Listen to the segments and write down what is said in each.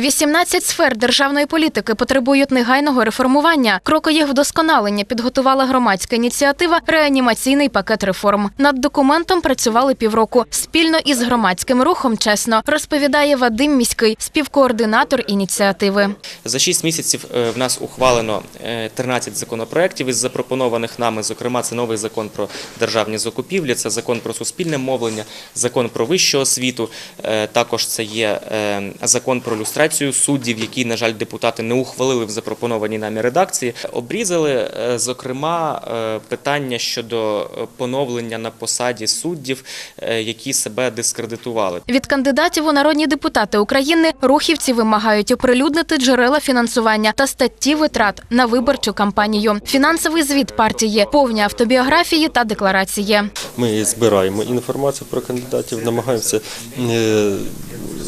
18 сфер державної політики потребують негайного реформування. Кроки їх вдосконалення підготувала громадська ініціатива Реанімаційний пакет реформ. Над документом працювали півроку спільно із громадським рухом. Чесно розповідає Вадим Міський, співкоординатор ініціативи. За 6 місяців е, в нас ухвалено е, 13 законопроєктів із запропонованих нами. Зокрема, це новий закон про державні закупівлі, це закон про суспільне мовлення, закон про вищу освіту. е, Також це є е, закон про люстрацію суддів, який, на жаль, депутати не ухвалили в запропонованій нами редакції. Обрізали, е, зокрема, е, питання щодо поновлення на посаді суддів, е, які себе дискредитували. Від кандидатів у народні депутати України рухівці вимагають оприлюднити джерела фінансування та статті витрат на виборчу кампанію. Фінансовий звіт партії, повні автобіографії та декларації. Ми збираємо інформацію про кандидатів, намагаємося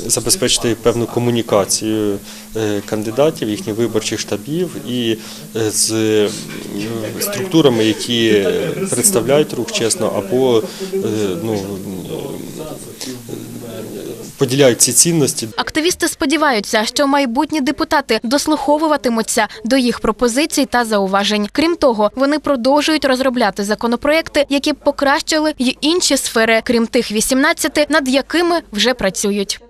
забезпечити певну комунікацію е, кандидатів, їхніх виборчих штабів і е, з е, структурами, які представляють рух чесно, або ну, поділяють ці цінності. Активісти сподіваються, що майбутні депутати дослуховуватимуться до їх пропозицій та зауважень. Крім того, вони продовжують розробляти законопроекти, які б покращили й інші сфери, крім тих 18, над якими вже працюють.